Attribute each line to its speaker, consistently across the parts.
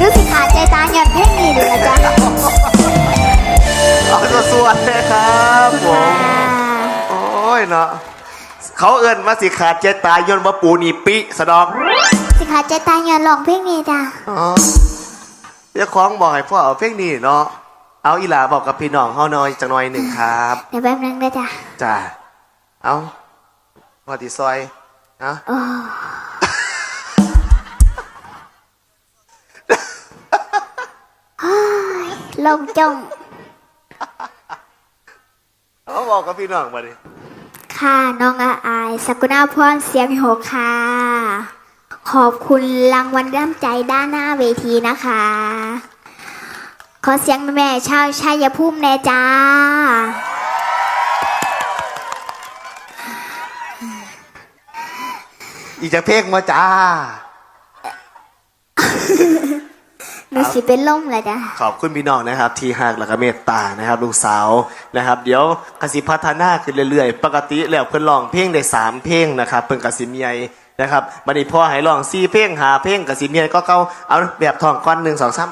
Speaker 1: รู้สิขาดใจตายย้อนเพลงนี้ดูนะจ๊ะ
Speaker 2: เอาสวดๆเลยครับผม
Speaker 1: อ่า
Speaker 2: โอ้ยเนาะ เขาเอิ้นมาสิขาดเจตายยนต์ว่าปูนี่ปิสะดอก
Speaker 1: สิขาดใจตายย้อนร้องเพลงนี้จ้ะ
Speaker 2: อ๋อเจ้าของบอกให้พ่อเอาเพลงนี้เนาะ เอาอีหลาบอกกับพี่น้องเฮาหน่อยจังหน่อยหนึ่งครับ
Speaker 1: เดี๋ยวแป๊บนึงนะจ๊ะ
Speaker 2: จ้าเอาพอติซอยนะ
Speaker 1: ลงจง
Speaker 2: เอาบอกกับพี่น้องมาดิ
Speaker 1: ค่ะน้องอาอายสกุณาพรเสียงโหกค่ะ ขอบคุณรางวัลน้ำใจด้านหน้าเวทีนะคะ ขอเสียงแม่ๆชาวชัยภูมิแน่จ้า
Speaker 2: อีกจะเพลงมาจ้า
Speaker 1: หนูสิเป็นล่มเลยจ้ะ
Speaker 2: ขอบคุณพี่น้องนะครับ ที่หักและก็เมตตานะครับ ลูกสาวนะครับ เดี๋ยวกสิพัฒนาขึ้นเรื่อยๆ ปกติแล้วเพิ่นร้องเพลงได้สามเพลงนะครับเพิ่นกสิมีไอนะครับบัดนี้พ่อให้ร้องสี่เพลงหาเพลงกสิมีไอก็เก่าเอาแบบทองก้อนหนึ่งสองสาม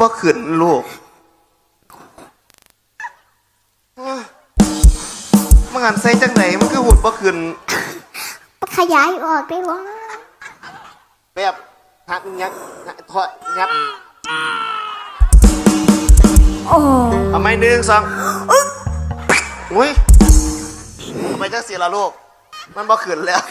Speaker 2: บ่ขึ้นลูกมันหันใส่จังไหนมันคือหุ่นบ่ขึ้น
Speaker 1: ขยายออกได้วะ
Speaker 2: แบบหักยักถอดยับ
Speaker 1: โอ้
Speaker 2: เอาไม้หนึ่งสองอุ้ยทำไมจังเสียละลูก มันบ่ขืนแล้ว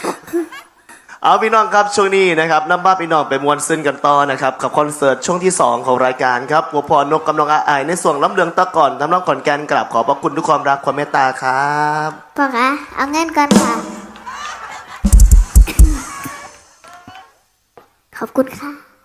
Speaker 2: เอาพี่น้องครับช่วงนี้นะครับนำบ้าพี่น้องไปมวนซึ้นกันต่อนะครับกับคอนเสิร์ตช่วงที่ 2 ของรายการครับหัวพรนกกำลังอาอายในส่วนล้ำเลืองตะก่อนทำน้ำขอนแกนกราบขอบพระคุณทุกความรักความเมตตาครับ
Speaker 1: พ่อคะเอาเงินก่อนค่ะ ขอบคุณค่ะ